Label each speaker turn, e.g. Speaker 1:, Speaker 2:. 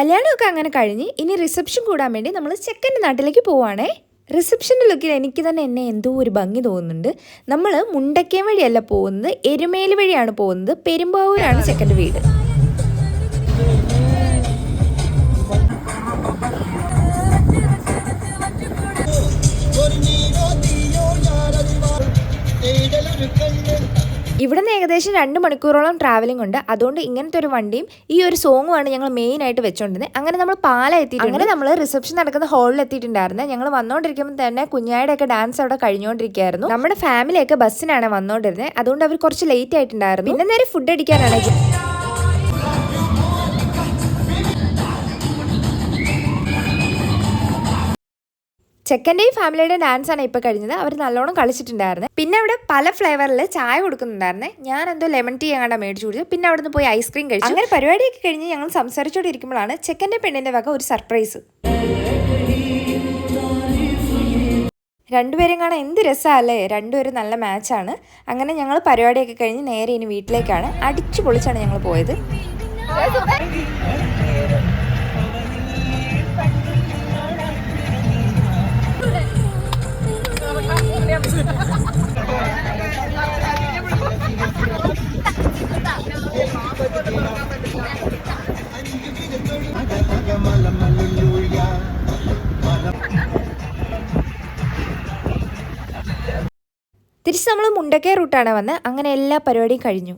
Speaker 1: കല്യാണമൊക്കെ അങ്ങനെ കഴിഞ്ഞ് ഇനി റിസപ്ഷൻ കൂടാൻ വേണ്ടി നമ്മൾ ചെക്കന്റെ നാട്ടിലേക്ക് പോവാണേ. റിസപ്ഷന്റെ ലുക്കിൽ എനിക്ക് തന്നെ എന്നെ എന്തോ ഒരു ഭംഗി തോന്നുന്നുണ്ട്. നമ്മൾ മുണ്ടക്കയം വഴിയല്ല പോകുന്നത് എരുമേലി വഴിയാണ് പോകുന്നത് പെരുമ്പാവൂരാണ് ചെക്കന്റെ വീട്. ഇവിടെ നിന്ന് ഏകദേശം രണ്ട് മണിക്കൂറോളം ട്രാവലിംഗ് ഉണ്ട്. അതുകൊണ്ട് ഇങ്ങനത്തെ ഒരു വണ്ടിയും ഈ ഒരു സോങ്ങും ആണ് ഞങ്ങൾ മെയിൻ ആയിട്ട് വെച്ചോണ്ടിരുന്നത് അങ്ങനെ നമ്മൾ പാല എത്തിയിട്ട് അങ്ങനെ നമ്മൾ റിസപ്ഷൻ നടക്കുന്ന ഹാളിൽ എത്തിയിട്ടുണ്ടായിരുന്നു. ഞങ്ങൾ വന്നുകൊണ്ടിരിക്കുമ്പോൾ തന്നെ കുഞ്ഞായുടെ ഒക്കെ ഡാൻസ് അവിടെ കഴിഞ്ഞുകൊണ്ടിരിക്കുകയായിരുന്നു നമ്മുടെ ഫാമിലിയൊക്കെ ബസ്സിനാണ് വന്നുകൊണ്ടിരുന്നത് അതുകൊണ്ട് അവർ കുറച്ച് ലേറ്റ് ആയിട്ടുണ്ടായിരുന്നു. പിന്നെ നേരെ ഫുഡ് അടിക്കാനാണ് ചെക്കന്റെയും ഫാമിലിയുടെയും ഡാൻസ് ആണ് ഇപ്പോൾ കഴിഞ്ഞത്. അവർ നല്ലോണം കളിച്ചിട്ടുണ്ടായിരുന്നു. പിന്നെ അവിടെ പല ഫ്ലേവറിൽ ചായ കൊടുക്കുന്നുണ്ടായിരുന്നേ. ഞാൻ എന്തോ ലെമൺ ടീ അങ്ങാണ്ട് മേടിച്ചു കുടിച്ചു പിന്നെ അവിടെ നിന്ന് പോയി ഐസ്ക്രീം കഴിച്ചു. അങ്ങനെ പരിപാടിയൊക്കെ കഴിഞ്ഞ് ഞങ്ങൾ സംസാരിച്ചുകൊണ്ടിരിക്കുമ്പോഴാണ് ചെക്കന്റെ പെണ്ണിന്റെ വക ഒരു സർപ്രൈസ്. രണ്ടുപേരും കാണാൻ എന്ത് രസമല്ലേ? രണ്ടുപേരും നല്ല മാച്ചാണ്. അങ്ങനെ ഞങ്ങൾ പരിപാടിയൊക്കെ കഴിഞ്ഞ് നേരെ ഇനി വീട്ടിലേക്കാണ്. അടിച്ചു പൊളിച്ചാണ് ഞങ്ങൾ പോയത്. തിരിച്ച് നമ്മൾ മുണ്ടക്കയ റൂട്ടാണ് വന്ന് അങ്ങനെ എല്ലാ പരിപാടിയും കഴിഞ്ഞു.